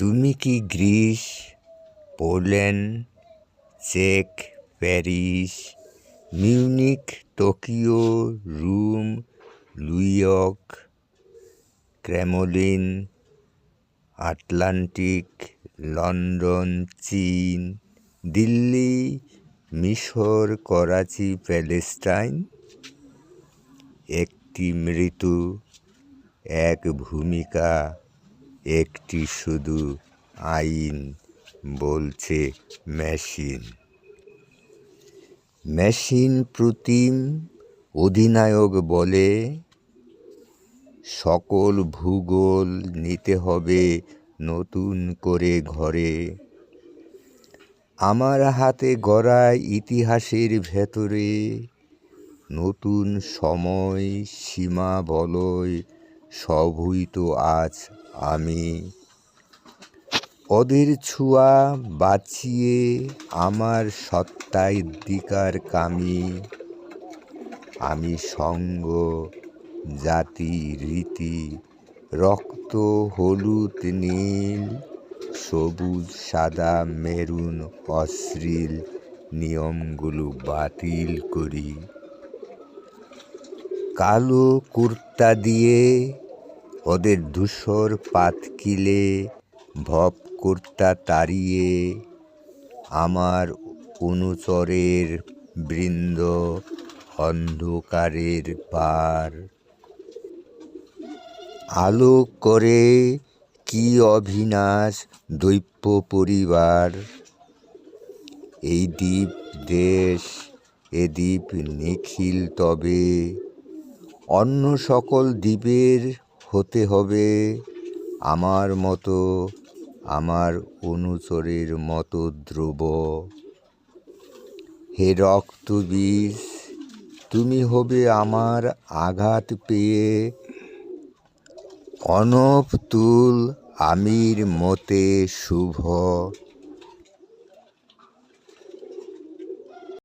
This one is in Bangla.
তুমি কি Greece, Poland, check, Paris, Munich, Tokyo, Rome New York Kremlin, Atlantic, London, চীন, দিল্লি, মিশর, করাচি, প্যালেস্টাইন? একটি মৃত্যু, এক ভূমিকা। একটি শুধু আইন বলছে মেশিন। মেশিন প্রতিম অধিনায়ক বলে, সকল ভূগোল নিতে হবে নতুন করে ঘরে। আমার হাতে গড়া ইতিহাসের ভেতরে নতুন সময় সীমা বলয় সবই তো আজ আমি। ওদের ছোঁয়া বাঁচিয়ে আমার সত্তাধিকার কামি। আমি সঙ্গ, জাতি, রীতি, রক্ত, হলুদ, নীল, সবুজ, সাদা, মেরুন, অশ্লীল নিয়মগুলো বাতিল করি। কালো কুর্তা দিয়ে ওদের ধূসর পাতকিলে ভব কুর্তা তাড়িয়ে আমার অনুচরের বৃন্দ অন্ধকারের পার। আলো করে কি অভিনাশ দৈপ্য পরিবার। এই দ্বীপ দেশ, এ দ্বীপ নিখিল তবে অন্য সকল দ্বীপের হতে হবে আমার মতো, আমার অনুচরের মতো ধ্রুব। হে রক্তবীজ, তুমি হবে আমার আঘাত পেয়ে। অনব তুল আমির মতে শুভ।